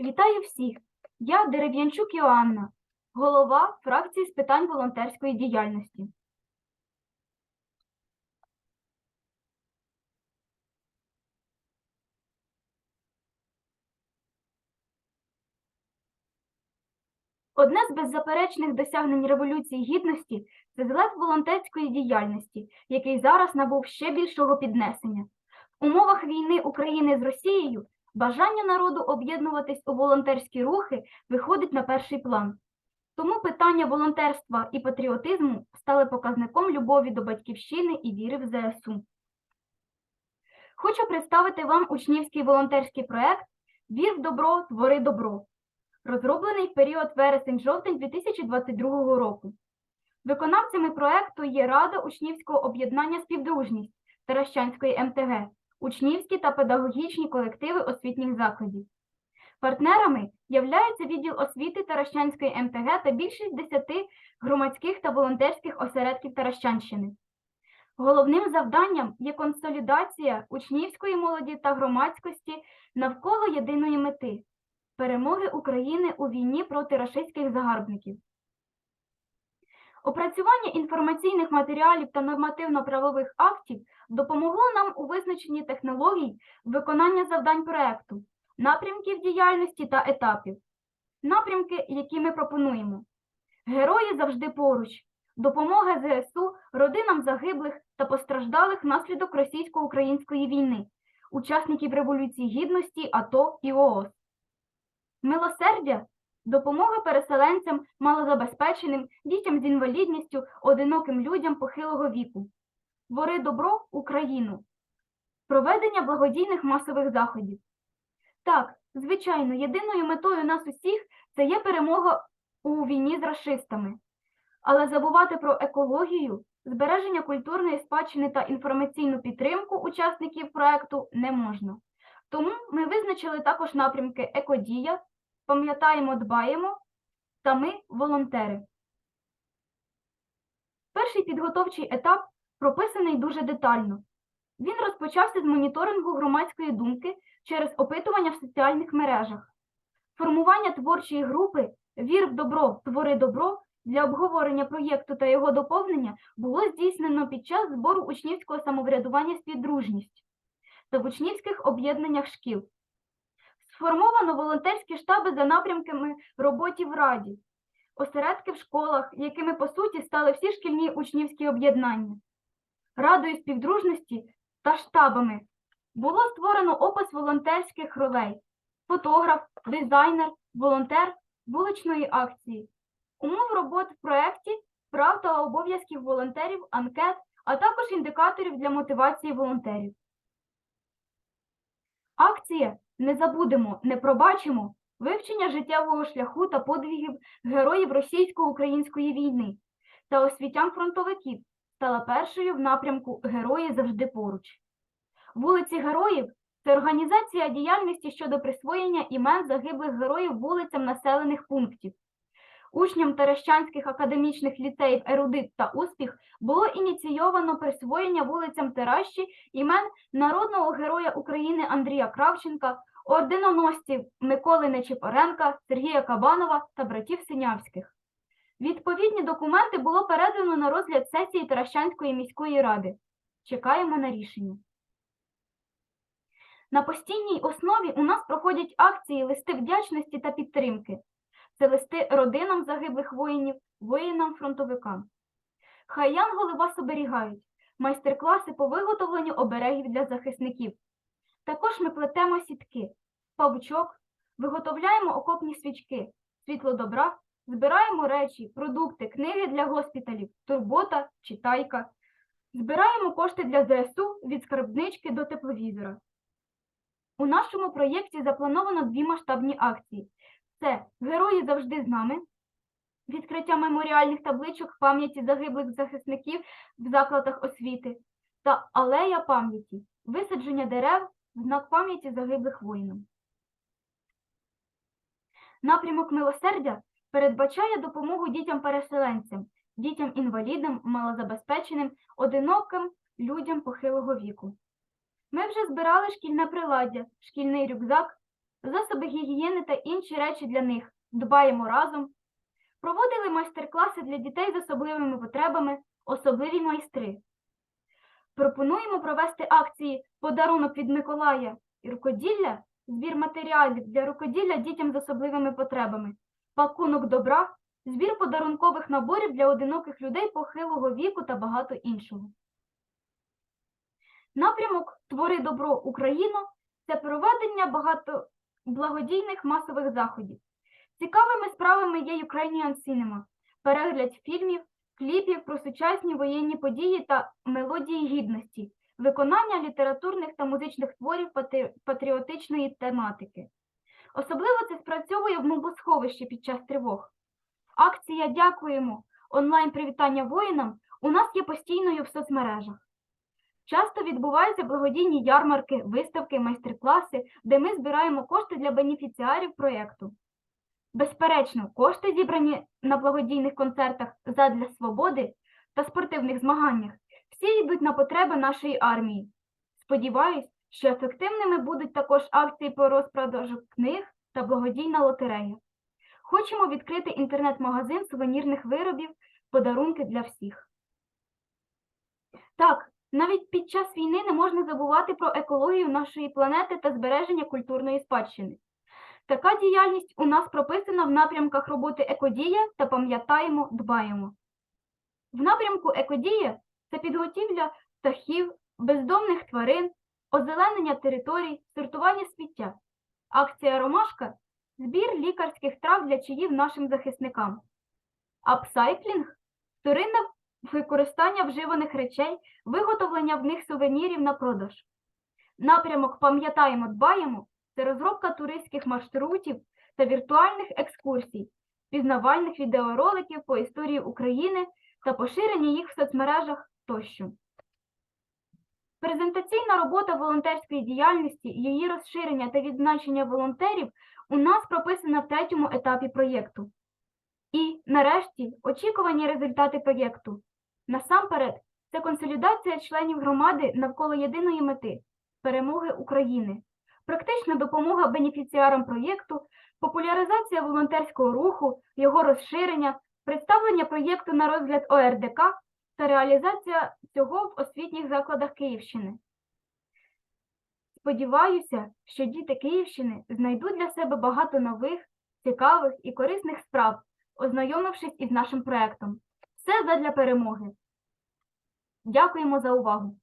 Вітаю всіх! Я Дерев'янчук Іоанна, голова фракції з питань волонтерської діяльності. Одне з беззаперечних досягнень Революції Гідності це злет волонтерської діяльності, який зараз набув ще більшого піднесення. В умовах війни України з Росією бажання народу об'єднуватись у волонтерські рухи виходить на перший план. Тому питання волонтерства і патріотизму стали показником любові до батьківщини і віри в ЗСУ. Хочу представити вам учнівський волонтерський проект Вір в добро, твори добро, розроблений в період вересень-жовтень 2022 року. Виконавцями проекту є Рада учнівського об'єднання Співдружність Таращанської МТГ, учнівські та педагогічні колективи освітніх закладів. Партнерами являються відділ освіти Таращанської МТГ та більшість десяти громадських та волонтерських осередків Таращанщини. Головним завданням є консолідація учнівської молоді та громадськості навколо єдиної мети перемоги України у війні проти рашистських загарбників. Опрацювання інформаційних матеріалів та нормативно-правових актів допомогло нам у визначенні технологій виконання завдань проекту, напрямків діяльності та етапів. Напрямки, які ми пропонуємо. Герої завжди поруч. Допомога ЗСУ родинам загиблих та постраждалих внаслідок російсько-української війни, учасників Революції Гідності, АТО і ООС. Милосердя допомога переселенцям, малозабезпеченим, дітям з інвалідністю, одиноким людям похилого віку. Твори добро Україну. Проведення благодійних масових заходів. Так, звичайно, єдиною метою нас усіх це є перемога у війні з расистами. Але забувати про екологію, збереження культурної спадщини та інформаційну підтримку учасників проекту не можна. Тому ми визначили також напрямки Екодія, пам'ятаємо, дбаємо та ми волонтери. Перший підготовчий етап прописаний дуже детально. Він розпочався з моніторингу громадської думки через опитування в соціальних мережах, формування творчої групи Вір в добро, твори добро для обговорення проєкту та його доповнення було здійснено під час збору учнівського самоврядування співдружність та в учнівських об'єднаннях шкіл. Сформовано волонтерські штаби за напрямками роботі в раді, осередки в школах, якими по суті стали всі шкільні учнівські об'єднання. Радою співдружності та штабами було створено опис волонтерських ролей, фотограф, дизайнер, волонтер вуличної акції, умов роботи в проєкті, прав та обов'язків волонтерів, анкет, а також індикаторів для мотивації волонтерів. Акція Не забудемо, не пробачимо вивчення життєвого шляху та подвигів героїв російсько-української війни та освітян-фронтовиків стала першою в напрямку Герої завжди поруч. Вулиці Героїв це організація діяльності щодо присвоєння імен загиблих героїв вулицям населених пунктів. Учням Терещанських академічних ліцеїв Ерудит та Успіх було ініційовано присвоєння вулицям Теращі імен народного героя України Андрія Кравченка, орденоносців Миколи Нечипоренка, Сергія Кабанова та братів Синявських. Відповідні документи було передано на розгляд сесії Таращанської міської ради. Чекаємо на рішення. На постійній основі у нас проходять акції листи вдячності та підтримки. Це листи родинам загиблих воїнів, воїнам-фронтовикам. Хай янголи вас оберігають, майстер-класи по виготовленню оберегів для захисників. Також ми плетемо сітки, павучок, виготовляємо окопні свічки, світло добра, збираємо речі, продукти, книги для госпіталів, турбота, читайка. Збираємо кошти для ЗСУ від скарбнички до тепловізора. У нашому проєкті заплановано дві масштабні акції. Це Герої завжди з нами, відкриття меморіальних табличок пам'яті загиблих захисників в закладах освіти та Алея пам'яті, висадження дерев в знак пам'яті загиблих воїнів. Напрямок милосердя передбачає допомогу дітям-переселенцям, дітям-інвалідам, малозабезпеченим, одиноким людям похилого віку. Ми вже збирали шкільне приладдя, шкільний рюкзак, засоби гігієни та інші речі для них. Дбаємо разом. Проводили майстер-класи для дітей з особливими потребами, особливі майстри. Пропонуємо провести акції Подарунок від Миколая і рукоділля, збір матеріалів для рукоділля дітям з особливими потребами, пакунок добра, збір подарункових наборів для одиноких людей похилого віку та багато іншого. Напрямок Твори добро Україно це проведення багато благодійних масових заходів. Цікавими справами є Ukrainian Cinema, перегляд фільмів, кліпів про сучасні воєнні події та мелодії гідності, виконання літературних та музичних творів патріотичної тематики. Особливо це спрацьовує в мобосховищі під час тривог. Акція Дякуємо онлайн привітання воїнам у нас є постійною в соцмережах. Часто відбуваються благодійні ярмарки, виставки, майстер-класи, де ми збираємо кошти для бенефіціарів проєкту. Безперечно, кошти, зібрані на благодійних концертах задля свободи та спортивних змаганнях, всі йдуть на потреби нашої армії. Сподіваюсь, що ефективними будуть також акції по розпродажу книг та благодійна лотерея. Хочемо відкрити інтернет-магазин сувенірних виробів, подарунки для всіх. Так, навіть під час війни не можна забувати про екологію нашої планети та збереження культурної спадщини. Така діяльність у нас прописана в напрямках роботи Екодія та пам'ятаємо, дбаємо. В напрямку Екодія це підготівля птахів, бездомних тварин, озеленення територій, сортування сміття. Акція Ромашка збір лікарських трав для чаїв нашим захисникам. Апсайклінг вторинне використання вживаних речей, виготовлення в них сувенірів на продаж. Напрямок Пам'ятаємо, дбаємо це розробка туристських маршрутів та віртуальних екскурсій, пізнавальних відеороликів по історії України та поширення їх в соцмережах тощо. Презентаційна робота волонтерської діяльності, її розширення та відзначення волонтерів у нас прописана в третьому етапі проєкту. І, нарешті, очікувані результати проєкту. Насамперед, це консолідація членів громади навколо єдиної мети перемоги України, практична допомога бенефіціарам проєкту, популяризація волонтерського руху, його розширення, представлення проєкту на розгляд ОРДК та реалізація цього в освітніх закладах Київщини. Сподіваюся, що діти Київщини знайдуть для себе багато нових, цікавих і корисних справ, ознайомившись із нашим проектом. Все задля перемоги. Дякуємо за увагу!